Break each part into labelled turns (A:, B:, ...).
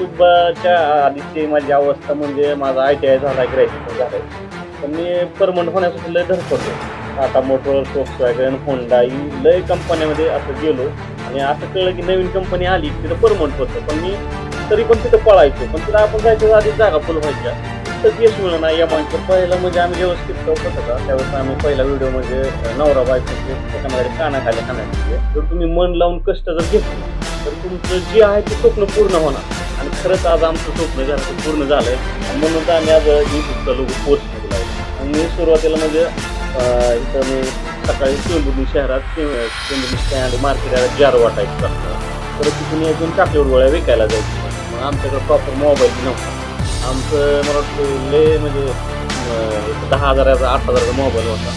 A: युट्यूबच्या आधीची माझी अवस्था म्हणजे माझा आय टी आय झाला. ग्रॅज्युएशन झालंय पण मी परमनंट होण्यासाठी लय धडपडलो. टाटा मोटर वॅगन होंडा ही लय कंपन्यामध्ये असं गेलो. आणि असं कळलं की नवीन कंपनी आली तिथं परमनंट होतं. पण मी तरी पण तिथं पळायचो. पण तिथं आपण जायचं आधी जागा फुल व्हायच्या. तर यश मिळलं नाही. या माणसं पहिलं म्हणजे आम्ही व्यवस्थित टिकटॉक होतं का त्यावेळेस आम्ही पहिला व्हिडिओ म्हणजे नवरा बायकोचे त्याच्यामध्ये कानाखाली खाण्याचे जर तुम्ही मन लावून कष्ट जर घेतले तर तुमचं जे आहे ते स्वप्न पूर्ण होणार. खरंच आज आमचं स्वप्न जे आहे पूर्ण झालं आहे म्हणून तर आम्ही आज युट्यूबचा लोक पोस्टमध्ये आहे. आणि मी सुरुवातीला म्हणजे इथं मी सकाळी चेंबुर्णी शहरात चेंबुर्णी स्टँड मार्केट जार वाटायचं असतं. परत तिथून यातून चाकलेट गोळ्या विकायला जायचं. मग आमच्याकडे प्रॉपर मोबाईल नव्हता. आमचं मला वाटतं लय म्हणजे दहा हजाराचा आठ हजाराचा मोबाईल होता.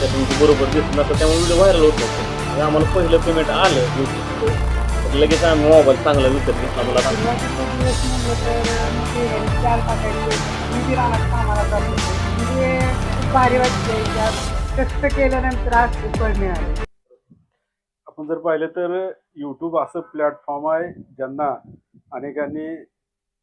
A: त्यातून ते बरोबर दिसत नसतं त्यामुळे व्हिडिओ व्हायरल होत होतं. आम्हाला पहिलं पेमेंट आलं युट्यूबचं लगेच आम्ही मोबाईल चांगला विकत घेतला मला.
B: चार खूप भारी वाटते कष्ट केल्यानंतर आज फळ मिळाले
C: आपण जर पाहिलं तर यूट्यूब असं प्लॅटफॉर्म आहे ज्यांना अनेकांनी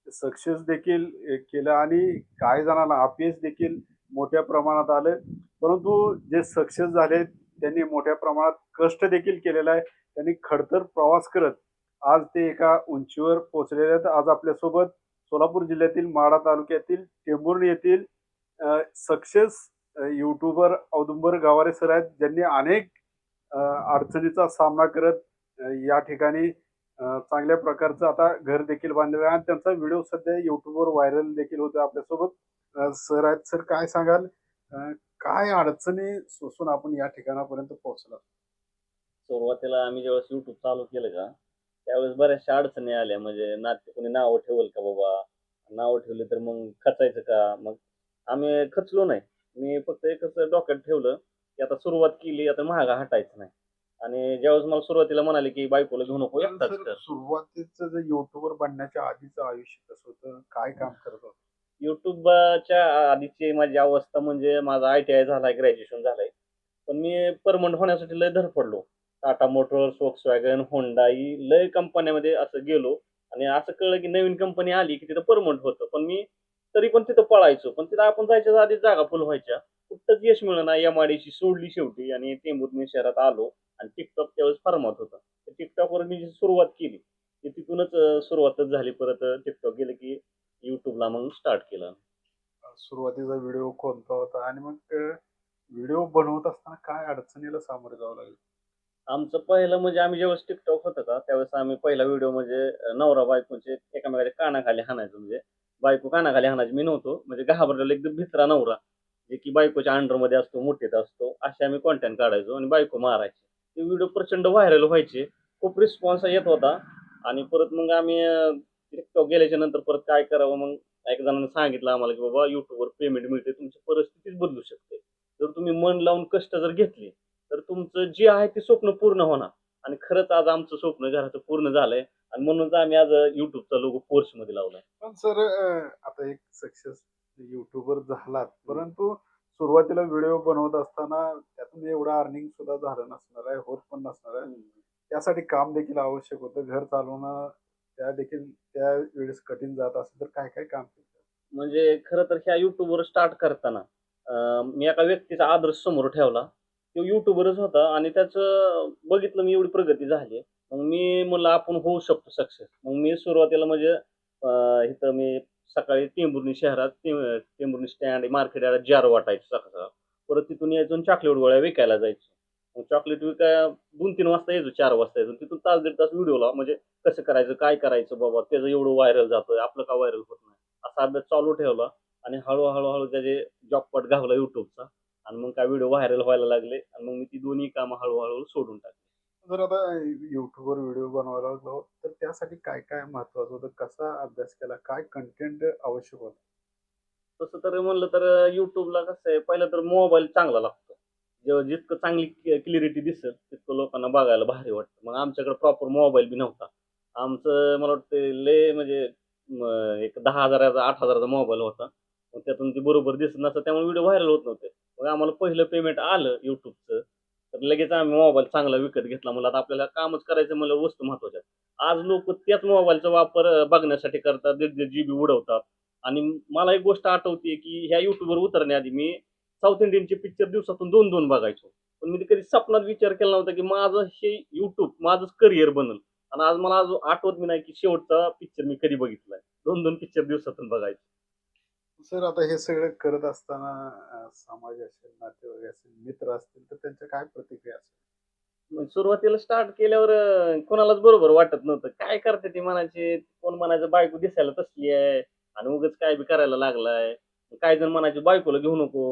C: सक्सेस देखील केलं आणि काही जणांना अपयश देखील मोठ्या प्रमाणात आलं. परंतु जे सक्सेस झाले त्यांनी मोठ्या प्रमाणात कष्ट देखील केलेलं आहे. त्यांनी खडतर प्रवास करत आज ते एका उंचीवर पोहोचलेले आहेत. आज आपल्यासोबत सोलापूर जिल्ह्यातील माढा तालुक्यातील टेंभुर्णी येथील success YouTuber Audumbar Gaware sir आहेत. ज्यांनी अनेक अडचणीचा सामना करत या ठिकाणी चांगल्या प्रकारचं आता घर देखील बांधलेलं आहे. आणि त्यांचा व्हिडिओ सध्या युट्यूबवर व्हायरल देखील होतो आपल्यासोबत. सर आहेत. सर काय सांगाल? काय अडचणी सोसून आपण या ठिकाणापर्यंत पोहोचला
A: सुरुवातीला आम्ही ज्यावेळेस युट्यूब चालू केलं का त्यावेळेस बऱ्याचशा अडचणी आल्या. म्हणजे नाते कोणी नावं ठेवल का बाबा? नावं ठेवली तर मग खचायचं का? मग आम्ही खचलो नाही. मी फक्त एकच डोक्यात ठेवलं की आता सुरुवात केली आता महागा हटायचं नाही. आणि ज्यावेळेस मला सुरुवातीला म्हणाले की बायकोला घेऊ नको एकटाच कर.
C: सुरुवातीचं जे युट्यूबर बनण्याच्या आधीचं आयुष्य कसं होतं? काय काम करत होतं?
A: युट्यूबच्या आधीची माझी अवस्था म्हणजे माझा आय टी आय झालाय ग्रॅज्युएशन झालंय. पण मी परमनंट होण्यासाठी लय धडपडलो. टाटा मोटर्स वॅगन होंडाई लय कंपन्यामध्ये असं गेलो. आणि असं कळलं की नवीन कंपनी आली की तिथं परमनंट होतं. पण मी तरी पण तिथं पळायचो. पण तिथं आपण जायच्या आधी जागा फुल व्हायच्या. कुठंच यश मिळलं या एम सोडली शेवटी आणि टेंभुर्णी शहरात आलो. आणि टिकटॉक त्यावेळेस फार्मात होता. तर टिकटॉकवर मी जी सुरुवात केली ती तिथूनच सुरुवातच झाली. परत टिकटॉक गेलं की युट्यूबला मग स्टार्ट केलं.
C: सुरुवातीचा व्हिडिओ कोणता होता. आणि मग व्हिडिओ बनवत असताना काय अडचणीला सामोरे जावं लागलं?
A: आमचं पहिलं म्हणजे आम्ही ज्यावेळेस टिकटॉक होतं का त्यावेळेस आम्ही पहिला व्हिडिओ म्हणजे नवरा बायकोचे एकामेकाच्या कानाखाली हाणायचं. म्हणजे बायको कानाखाली हाणायची. मी नव्हतो. म्हणजे घाबरलेला एकदम भित्रा नवरा. जे की बायकोच्या अंडरमध्ये असतो मोठीत असतो असे आम्ही कॉन्टेंट काढायचो आणि बायको मारायचे. ते व्हिडिओ प्रचंड व्हायरल व्हायचे. खूप रिस्पॉन्स येत होता. आणि परत मग आम्ही टिकटॉक गेल्याच्यानंतर परत काय करावं? मग एक जणांनी सांगितलं आम्हाला की बाबा युट्यूबवर पेमेंट मिळते. तुमची परिस्थितीच बदलू शकते. जर तुम्ही मन लावून कष्ट जर घेतले तुमचं जे आहे ते स्वप्न पूर्ण होणार. आणि खरंच आज आमचं स्वप्न घराचं पूर्ण झालंय. आणि म्हणूनच आम्ही आज युट्यूबचा लोगो फोर्समध्ये लावलाय.
C: पण सर आता एक सक्सेस युट्यूबर झालात परंतु सुरुवातीला व्हिडिओ बनवत असताना त्यातून एवढं अर्निंग सुद्धा झालं नसणार आहे होत पण नसणार आहे. त्यासाठी काम देखील आवश्यक होतं. घर चालवणं त्या देखील त्या वेळेस कठीण जात असेल तर काय काय काम
A: म्हणजे खरं तर ह्या युट्यूबवर स्टार्ट करताना मी एका व्यक्तीचा आदर्श समोर ठेवला. तो युट्यूबरच होता आणि त्याचं बघितलं मी एवढी प्रगती झाली. मग मी म्हणलं आपण होऊ शकतो सक्सेस मग मी सुरुवातीला म्हणजे इथं मी सकाळी टेंभुर्णी शहरात टे- टेंभुर्णी स्टँड मार्केट जार वाटायचं सकाळ परत तिथून यायचो चॉकलेट गोळ्या विकायला जायचो. मग चॉकलेट विकाय दोन तीन वाजता यायचो चार वाजता यायचो. तिथून तास दीड तास व्हिडिओला म्हणजे कसं करायचं काय करायचं बाबा त्याचं एवढं व्हायरल जातोय आपलं का व्हायरल होत नाही? असा अभ्यास चालू ठेवला आणि हळूहळू हळू त्याचे जॉबपट घावला युट्यूबचा आणि मग काय व्हिडिओ व्हायरल व्हायला लागले आणि मग मी ती दोन्ही कामं हळूहळू सोडून टाकली.
C: जर आता युट्यूबवर व्हिडिओ बनवायला लागलो. तर त्यासाठी काय काय महत्वाचं होतं? कसा अभ्यास केला? काय कंटेंट आवश्यक होतं?
A: तसं तर म्हणलं तर युट्यूबला कसं आहे पहिलं तर मोबाईल चांगला लागतो. जेव्हा जितकं चांगली क्लिअरिटी दिसेल तितकं लोकांना बघायला भारी वाटतं. मग आमच्याकडे प्रॉपर मोबाईल बी नव्हता. आमचं मला वाटतं लय म्हणजे एक दहा हजाराचा आठ हजाराचा मोबाईल होता. मग त्यातून ती बरोबर दिसत नसतं त्यामुळे व्हिडिओ व्हायरल होत नव्हते. मग आम्हाला पहिलं पेमेंट आलं युट्यूबचं तर लगेच आम्ही मोबाईल चांगला विकत घेतला. मला आता आपल्याला कामच करायचं मला वस्तू महत्त्वाच्या आज लोक त्याच मोबाईलचा वापर बघण्यासाठी करतात. दीड दीड जीबी उडवतात. आणि मला एक गोष्ट आठवते की ह्या युट्यूबवर उतरण्याआधी मी साऊथ इंडियनचे पिक्चर दिवसातून दोन दोन बघायचो. पण मी कधी स्वप्नात विचार केला नव्हता की माझं हे युट्यूब माझंच करिअर बनल. आणि आज मला आज आठवत मी नाही की शेवटचा पिक्चर मी कधी बघितलाय. दोन दोन पिक्चर दिवसातून बघायचो.
C: सर आता हे सगळं करत असताना समाज असेल नातेवाईक असेल मित्र असतील तर त्यांच्या काय प्रतिक्रिया असेल
A: मग सुरुवातीला स्टार्ट केल्यावर अं, कोणालाच बरोबर वाटत नव्हतं. काय करते ती म्हणायचे? कोण म्हणायचं बायको दिसायला तसली आहे आणि उगाच काय बी करायला लागलाय. काय जण म्हणायचे बायकोला घेऊ नको.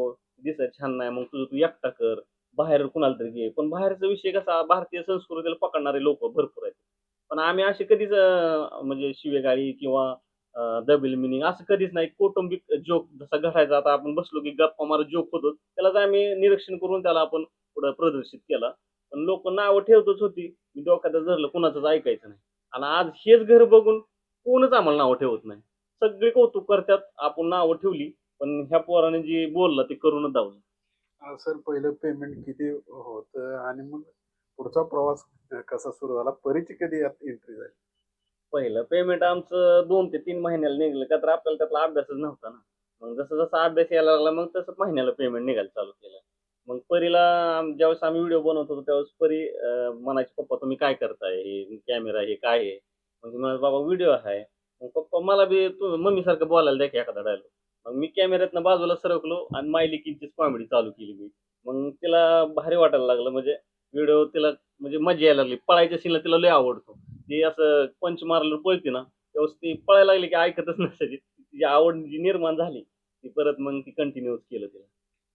A: दिसाय छान नाही. मग तुझं तू एकटा कर. बाहेर कुणाला तरी घे. पण बाहेरचा विषय कसा भारतीय संस्कृतीला पकडणारे लोक भरपूर आहेत. पण आम्ही असे कधीच अं, म्हणजे शिवेगाळी किंवा डबल मिनिंग असं कधीच नाही. कौटुंबिक जोक जसा घडायचा आता आपण बसलो की गप्पा मार जोक होतो त्यालाच आम्ही निरीक्षण करून त्याला आपण पुढे प्रदर्शित केला. पण लोक नावं ठेवतच होती. मी डोक्यात धरलं कुणाचंच ऐकायचं नाही. आणि आज हेच घर बघून कोणच आम्हाला नावं ठेवत नाही. सगळे कौतुक करतात आपण नावं ठेवली पण ह्या पोराने जे बोललं ते करूनच दावलं.
C: सर पहिलं पेमेंट किती होतं आणि मग पुढचा प्रवास कसा सुरू झाला? परीची कधी यात एंट्री झाली?
A: पहिलं पेमेंट आमचं दोन ते तीन महिन्याला निघलं का तर आपल्याला त्यातला अभ्यासच नव्हता ना. मग जसं जसा अभ्यास यायला लागला मग तसं महिन्याला पेमेंट निघायला चालू केलं. मग परीला ज्यावेळेस आम्ही व्हिडिओ बनवत होतो त्यावेळेस परी अं, म्हणायची पप्पा तुम्ही काय करताय? हे कॅमेरा हे काय आहे? मग म्हणा बाबा व्हिडिओ आहे. मग पप्पा मला बी तू मम्मी सारखं बोलायला द्या की एखादा डायलॉग मग मी कॅमेऱ्यातनं बाजूला सरकलो आणि मायली मायलिकींचीच कॉमेडी चालू केली मी. मग तिला भारी वाटायला लागलं म्हणजे व्हिडिओ तिला म्हणजे मजा यायला लागली. पळायच्या सीनला तिला लय आवडतो. ती असं पंच मारलं पळते ना त्यावेळेस ती पळायला लागली की ऐकतच नसायची. तिची आवड जी निर्माण झाली ती परत मग ती कंटिन्यूच केलं तिला.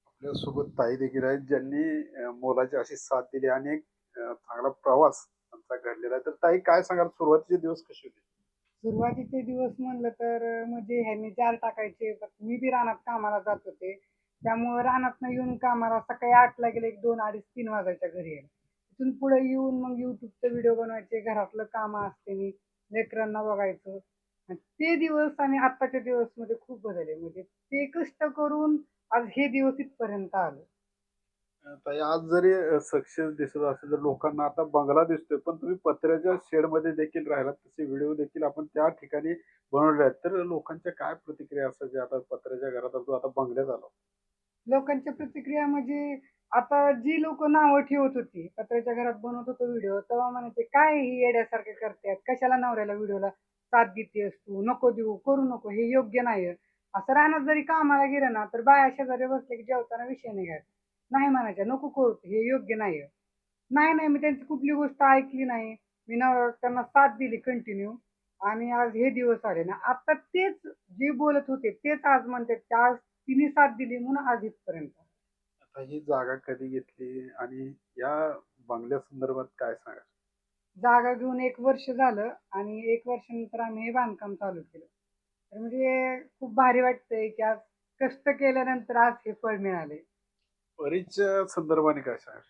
C: आपल्यासोबत ताई देखील आहेत ज्यांनी मोलाची अशी साथ दिली आणि एक चांगला प्रवास आमचा घडलेला आहे. तर ताई काय सांगाल? सुरुवातीचे दिवस कसे होते?
B: सुरुवातीचे दिवस म्हणलं तर म्हणजे ह्यांनी जाल टाकायचे मी बी रानात कामाला जात होते. त्यामुळे रानातनं येऊन कामाला सकाळी आठला गेले एक दोन अडीच तीन वाजायच्या घरी यायला. तिथून पुढे येऊन मग युट्यूबचे व्हिडिओ बनवायचे घरातलं कामं असते मी लेकरांना बघायचं. आणि ते दिवस आणि आत्ताच्या दिवसमध्ये खूप बदलले. म्हणजे ते कष्ट करून आज हे दिवस इथपर्यंत आलो.
C: ताई आज जरी सक्सेस दिसत असेल तर लोकांना आता बंगला दिसतोय पण तुम्ही पत्र्याच्या शेडमध्ये देखील राहिलात. तसे व्हिडिओ देखील आपण त्या ठिकाणी बनवले आहेत. तर लोकांच्या काय प्रतिक्रिया असायच्या? आता पत्र्याच्या घरात आता बंगल्यात आलो.
B: लोकांच्या प्रतिक्रिया म्हणजे आता जी लोक नावं ठेवत होती पत्र्याच्या घरात बनवत होतो व्हिडिओ तेव्हा म्हणायचे काय ही येड्यासारखे करतात कशाला नवऱ्याला व्हिडिओला साथ देतेस तू? नको देऊ करू नको हे योग्य नाही असं रानात जरी कामाला गेलं ना तर बाया शेजारी बसले की जेवताना विषय निघायचा नाही म्हणायच्या नको करू हे योग्य नाही नाही नाही मी त्यांची कुठली गोष्ट ऐकली नाही. मी नव त्यांना साथ दिली कंटिन्यू आणि आज हे दिवस आले ना आता तेच जे बोलत होते तेच आज म्हणतात की आज तिने साथ दिली म्हणून आज इथपर्यंत.
C: आता ही जागा कधी घेतली आणि या बंगल्या संदर्भात काय सांगा
B: जागा घेऊन एक वर्ष झालं आणि एक वर्षानंतर आम्ही हे बांधकाम चालू केलं. तर म्हणजे खूप भारी वाटतंय की आज कष्ट केल्यानंतर आज हे फळ मिळाले.
C: परीच्या संदर्भाने काय सांगा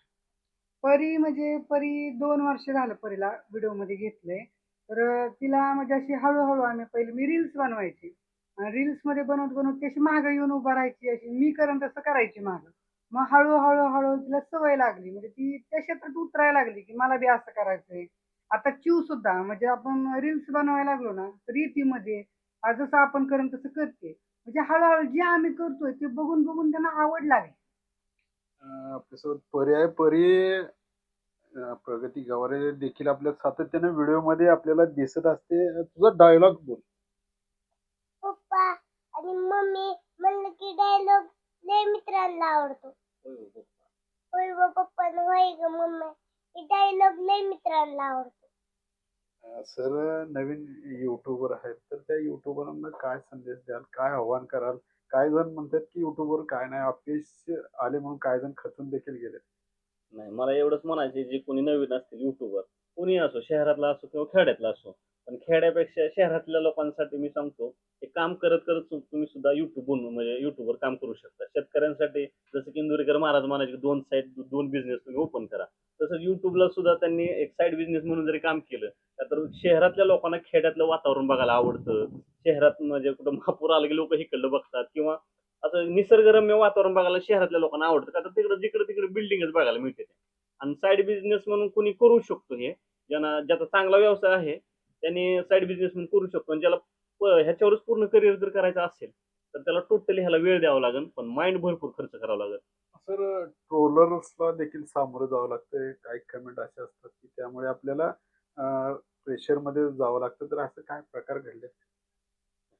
B: परी म्हणजे परी दोन वर्ष झालं परीला व्हिडिओमध्ये घेतलंय. तर तिला म्हणजे अशी हळूहळू आम्ही पहिले मी रील्स बनवायची. रील्समध्ये बनवत बनवत ती अशी मागं येऊन उभा राहायची अशी मी करण तसं करायची मागं. मग हळूहळू हळू तिला सवय लागली. म्हणजे ती त्या क्षेत्रात उतरायला लागली की मला बी असं करायचंय. आता चिव सुद्धा म्हणजे आपण रील्स बनवायला लागलो ना रीतीमध्ये आज जसं आपण करण तसं करते. म्हणजे हळूहळू जे आम्ही करतोय ते बघून बघून त्यांना आवड लागली.
C: अं, आपल्यासोबत परी आहे परी अं, प्रगती गवारे देखील आपल्या सातत्याने व्हिडिओमध्ये आपल्याला दिसत असते. तुझा डायलॉग बोल.
D: पप्पा आणि मम्मी म्हणलं की डायलॉग लय मित्रांना आवडतो. होय ग पप्पा. होय ग मम्मी. ही डायलॉग लय मित्रांना आवडतो.
C: सर नवीन युट्यूबर आहेत तर त्या युट्यूबरांना काय संदेश द्याल? काय आव्हान कराल? काय जण म्हणतात की युट्यूबवर काय नाही अपयश आले म्हणून काय जण खचून देखील गेले
A: नाही मला एवढंच म्हणायचे जे कोणी नवीन असतील युट्यूबर कुणी असो शहरातला असो किंवा खेड्यातला असो पण खेड्यापेक्षा शहरातल्या लोकांसाठी मी सांगतो हे काम करत करत तुम्ही सुद्धा युट्यूब बनवून म्हणजे युट्यूबवर काम करू शकता. शेतकऱ्यांसाठी जसं की इंदुरीकर महाराज म्हणायचे दोन साईड दोन बिझनेस तुम्ही ओपन करा. तसंच युट्यूबला सुद्धा त्यांनी एक साईड बिझनेस म्हणून जरी काम केलं तर शहरातल्या लोकांना खेड्यातलं वातावरण बघायला आवडतं. शहरात म्हणजे कुठं महापूर आलं की लोक इकडलं बघतात किंवा असं निसर्गरम्य वातावरण बघायला शहरातल्या लोकांना आवडतं. का तर तिकडं जिकडे तिकडे बिल्डिंगच बघायला मिळते. आणि साईड बिझनेस म्हणून कुणी करू शकतो हे ज्यांना ज्याचा चांगला व्यवसाय आहे त्यांनी साईड बिझनेस म्हणून करू शकतो. आणि ज्याला ह्याच्यावरच पूर्ण करिअर जर करायचं असेल तर त्याला टोटली ह्याला वेळ द्यावा लागेल पण माइंड भरपूर खर्च करावा लागेल.
C: सर ट्रोलर्सला देखील सामोरं जावं लागतंय. काही कमेंट असे असतात की त्यामुळे आपल्याला प्रेशरमध्ये जावं लागतं. तर असं काय प्रकार घडले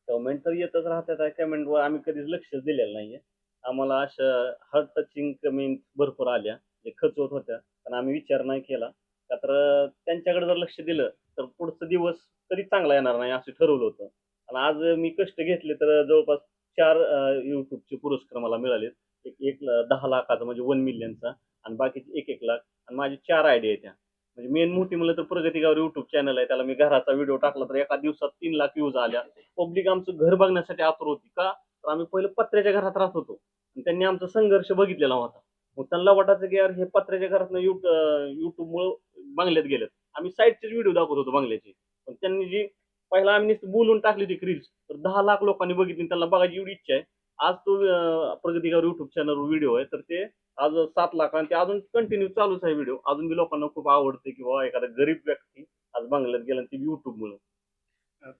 A: कमेंट तर येतच राहतात. कमेंटवर आम्ही कधीच लक्षच दिलेलं नाहीये. आम्हाला अशा हार्ट टचिंग कमेंट भरपूर आल्या. जे खचवत होत्या. पण आम्ही विचार नाही केला. का तर त्यांच्याकडे जर लक्ष दिलं तर पुढचं दिवस कधी चांगला येणार नाही असं ठरवलं होतं. आणि आज मी कष्ट घेतले तर जवळपास चार युट्यूबचे पुरस्कार मला मिळालेत. एक एक दहा लाखाचा म्हणजे वन मिलियनचा आणि बाकीचे एक एक लाख. आणि माझे चार आयडिया आहेत त्या. म्हणजे मेन मोठी म्हणलं तर प्रगतीगावर युट्यूब चॅनल आहे. त्याला मी घराचा व्हिडिओ टाकला तर एका दिवसात तीन लाख व्ह्यूज आल्या. पब्लिक आमचं घर बघण्यासाठी आतुर होती का? तर आम्ही पहिलं पत्र्याच्या घरात राहत होतो. आणि त्यांनी आमचा संघर्ष बघितलेला होता. मग त्यांना वाटायचं की यार हे पत्र्याच्या घरातनं युट युट्यूबमुळं बांगल्यात गेलेत. आम्ही साईडचेच व्हिडिओ दाखवत होतो बांगल्याची. पण त्यांनी जी पहिला आम्ही नुसतं बोलून टाकली होती रील्स तर दहा लाख लोकांनी बघितली त्यांना बघायची एवढी इच्छा आहे. आज तो अं, प्रगतीगावर युट्यूब चॅनलवर व्हिडिओ आहे. तर ते आज सात लाख आणि ते अजून कंटिन्यू चालूच आहे व्हिडिओ अजून बी लोकांना खूप आवडते की बाबा एखादा गरीब व्यक्ती आज बांगल्यात गेला आणि ते युट्यूबमुळं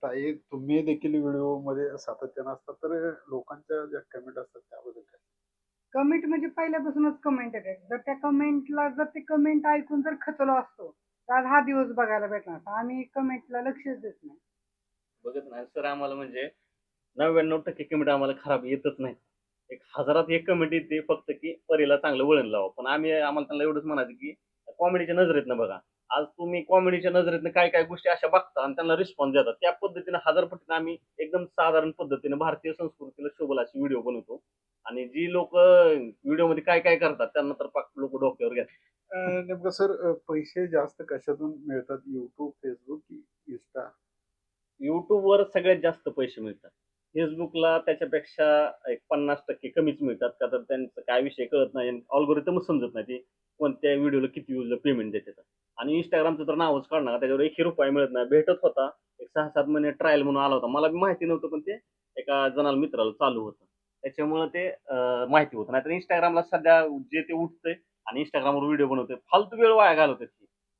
C: ताई तुम्ही देखील व्हिडिओमध्ये सातत्यानं असतात तर लोकांच्या ज्या कमेंट असतात त्याबद्दल काय?
B: कमेंट म्हणजे पहिल्यापासूनच कमेंट येतात. जर त्या कमेंटला जर ते कमेंट ऐकून जर खचलो असतो तर आज हा दिवस बघायला भेटला असता आम्ही कमेंटला लक्षच देत नाही.
A: बघत नाही. सर आम्हाला म्हणजे नव्याण्णव टक्के कमेंट आम्हाला खराब येतच नाही एक हजारात एक कमेंट येते फक्त की परीला चांगलं वळण लावा. पण आम्ही आम्हाला त्यांना एवढंच म्हणायचं की कॉमेडीच्या नजरेतनं बघा. आज तुम्ही कॉमेडीच्या नजरेतनं काय काय गोष्टी अशा बघता आणि त्यांना रिस्पॉन्स देतात त्या पद्धतीने हजार पटीने आम्ही एकदम साधारण पद्धतीने भारतीय संस्कृतीला शोभल अशी व्हिडिओ बनवतो. आणि जी लोक व्हिडिओमध्ये काय काय करतात त्यांना तर पाक लोक डोक्यावर घेतात.
C: अं, नेमकं सर पैसे जास्त कशातून मिळतात? युट्यूब फेसबुक इन्स्टा
A: युट्यूबवर सगळ्यात जास्त पैसे मिळतात. फेसबुकला त्याच्यापेक्षा एक पन्नास टक्के कमीच मिळतात का तर त्यांचं काय विषय कळत नाही ऑल्गोरिथमच समजत नाही ते कोणत्या व्हिडिओला किती व्ह्यूजला पेमेंट देतात. आणि इंस्टाग्रामचं तर नावच काढणार त्याच्यावर एकही रुपया मिळत नाही. भेटत होता एक सहा सात महिने ट्रायल म्हणून आला होता. मला बी माहिती नव्हतं पण ते एका जणाला मित्राला चालू होतं. त्याच्यामुळे ते माहिती होतं. नाहीतर इंस्टाग्रामला सध्या जे ते उठतंय आणि इंस्टाग्रामवर व्हिडिओ बनवतोय फालतू वेळ वाया घालवते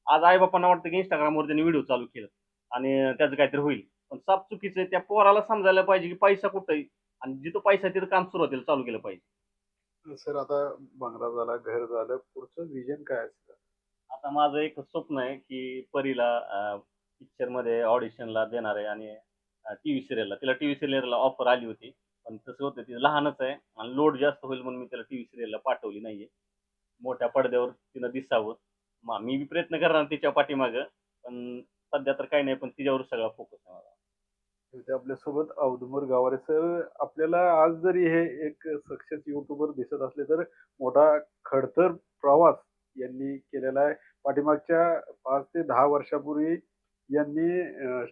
A: आज आई बापांना वाटतं की इंस्टाग्रामवर त्यांनी व्हिडिओ चालू केलं आणि त्याचं काहीतरी होईल. पण साप चुकीचं आहे त्या पोराला समजायला पाहिजे की पैसा कुठं आहे आणि जिथं पैसा तिथं काम सुरुवातीला चालू केलं पाहिजे.
C: सर आता बंगला झाला घर झालं पुढचं विजन काय
A: आता माझं एक स्वप्न आहे की परीला पिक्चरमध्ये ऑडिशनला देणार आहे आणि टीव्ही सिरियलला तिला टीव्ही सिरियलला ऑफर आली होती पण तसं होतं ती लहानच आहे आणि लोड जास्त होईल म्हणून मी त्याला टीव्ही सिरियलला पाठवली नाहीये. मोठ्या पडद्यावर तिनं दिसावं. मा मी बी प्रयत्न करणार तिच्या पाठीमागं पण सध्या तर काही नाही पण तिच्यावर सगळा फोकस आहे माझा.
C: आपल्यासोबत औदुंबर गावारे सर आपल्याला आज जरी हे एक सक्सेस युट्यूबर दिसत असले तर मोठा खडतर प्रवास यांनी केलेला आहे. पाठीमागच्या पाच ते दहा वर्षापूर्वी यांनी अं,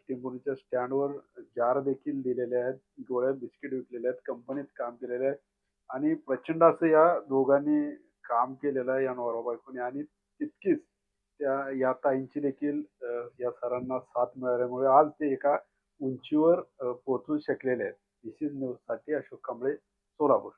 C: स्टँडवर जार देखील दिलेले आहेत. गोळ्या बिस्किट विकलेले आहेत. कंपनीत काम केलेले आहे आणि प्रचंड असं या दोघांनी काम केलेलं आहे. या नवरा बायकोने. आणि तितकीच त्या या ताईंची देखील या सरांना साथ मिळाल्यामुळे आज ते एका उंचीवर पोहोचू शकलेले आहेत. दिस इज न्यूजसाठी अशोक कांबळे सोलापूर.